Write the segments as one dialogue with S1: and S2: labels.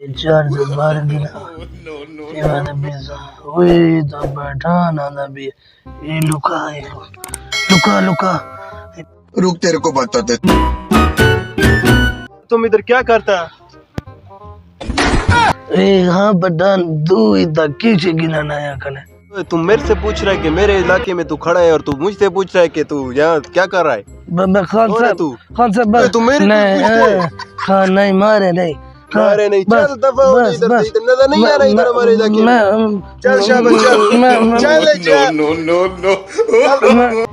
S1: چار زبار گرا ایوان بیزا وی دا بیٹھانا دا بی اے لکا ہے لکا لکا
S2: رک تیرے کو بتا
S3: دے تم ادھر کیا کرتا
S1: اے ہاں بدان دو ادا کیچے گنا نایا کنے
S3: تم میرے سے پوچھ رہا ہے کہ میرے علاقے میں تو کھڑا ہے اور تو مجھ سے پوچھ رہا ہے کہ تو یہاں کیا کر رہا
S1: ہے خان صاحب خان صاحب نہیں خان نہیں مارے نہیں
S3: ارے نہیں
S1: بس،
S3: چل دفعہ ہو
S1: بس،
S3: ادھر
S1: بس۔
S3: سے ادھر نظر نہیں آ رہا ادھر
S1: میں-
S3: ہمارے علاقے میں
S1: میں
S3: چل شاباش چل
S1: میں- میں-
S3: چل چل
S1: میں-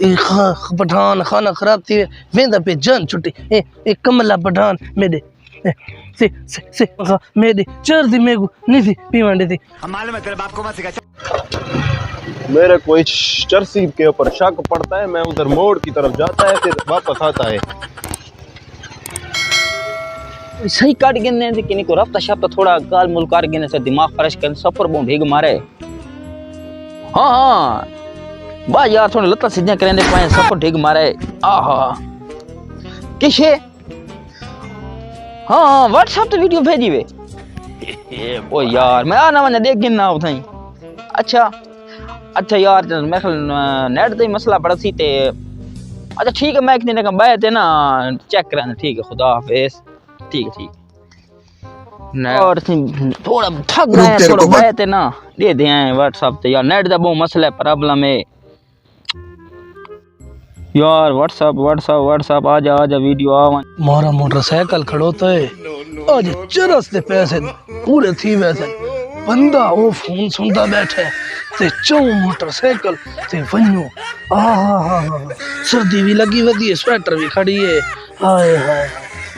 S1: یہ خان پٹھان خانہ خراب تھی ویندا پہ جان چھٹی اے اے کملا پٹھان میرے سے سے میرے چار دی میگو نہیں تھی پیوانڈی تھی
S3: میرے کو اس چرسی کے اوپر شک پڑتا ہے میں ادھر موڑ کی طرف جاتا ہے پھر واپس آتا ہے
S4: صحیح کٹ گنے تے کنی کو رفتہ شفتہ تھوڑا گال مول کر گنے سے دماغ فرش کر سفر بوں ڈھگ مارے ہاں ہاں با یار تھوڑا لتا سیدھا کریں دے پائیں سفر ڈھگ مارے آہا کشے ہاں ہاں واٹس ایپ تے ویڈیو بھیجی وے او یار میں آنا ونے دیکھ گنا اتھیں اچھا اچھا یار میں خیال نیٹ تے ہی مسئلہ پڑا سی تے اچھا ٹھیک ہے میں ایک دن کا بیٹھ تے نا چیک کرانا ٹھیک ہے خدا حافظ ٹھیک ہے ٹھیک اور تھوڑا تھک گئے ہیں تھوڑا بیٹھ تے نا۔ دے دیں واٹس ایپ تے۔ یار نیٹ دا بہت مسئلہ ہے پرابلم ہے۔ یار WhatsApp WhatsApp WhatsApp آ۔ جا آ جا ویڈیو آ
S1: مارا موٹر سائیکل کھڑوتا ہے آج چرس دے پیسے پورے تھی ویسے۔ بندہ وہ فون سنتا بیٹھے تے چوں موٹر سائیکل تے ونیو۔ آہا ہا ہا ہا سردی بھی لگی ودی ہے سویٹر بھی کھڑی ہے۔ ہائے ہائے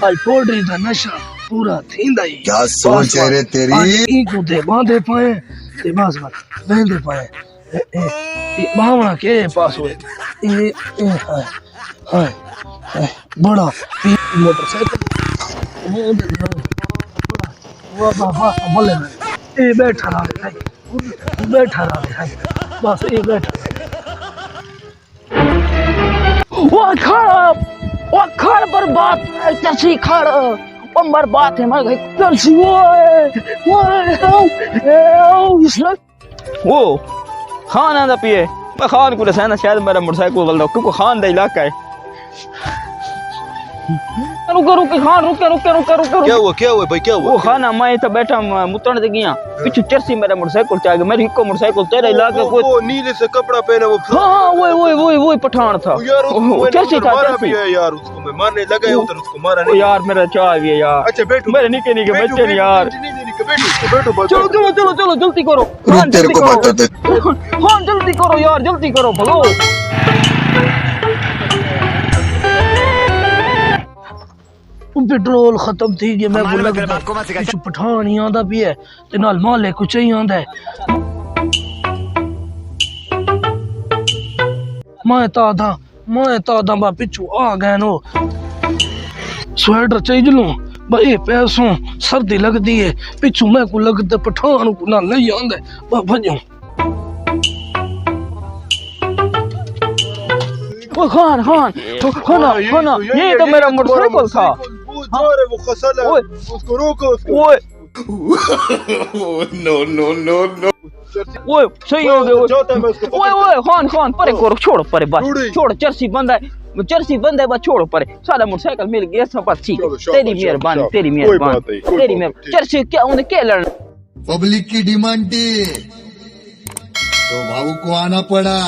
S1: اج پولٹری دا نشہ پورا تھیندا ہی۔
S2: کیا سوچ ہے رے تیری؟
S1: این کو دے باندے پائے تے بس بس ویندے پائے۔ باونا کے پاس ہوئے۔ اے اے ہائے ہائے بڑا موٹر سائیکل۔ وہ دے وہ بابا بولے اے بیٹھا رہا ہے بیٹھا رہا ہے بس اے بیٹھا
S4: وہ کھڑا وہ کھڑ پر بات چرسی کھڑ وہ مر بات ہے، مر گئی۔ چرسی وہ وہ خان آندا پیے میں خان کو رسانا شاید میرا موٹر سائیکل والدا کیونکہ خان دا علاقہ ہے۔ چلو چلو جلدی کرو۔ یار جلدی کرو
S1: پیٹرول ختم تھی گیا میں بولا کہ پٹھان ہی آندا پی ہے تے نال مالے کچھ ہی آندا ہے۔ میں تا تھا میں تا تھا با پچھو آ گئے نو۔ سویٹر چاہیے لوں با اے پیسوں سردی لگدی ہے۔ پچھو میں کو لگتا پٹھان کو نہ نہیں آندا ہے۔ با بھجوں۔
S4: خان خان کھانا کھانا یہ تو میرا موٹر سائیکل تھا۔
S3: آرے وہ
S4: خسل صحیح ہو گئے پرے کرو چھوڑو پرے بس چرسی بندہ ہے چرسی ہے بس چھوڑو پرے سارا موٹر سائیکل مل گیا سب بس ٹھیک تیری مہربانی تیری مہربانی تیری مہربانی چرسی کیا انہیں کیا لڑنا
S2: پبلک کی ڈیمانڈ تھی تو بھاؤ کو آنا پڑا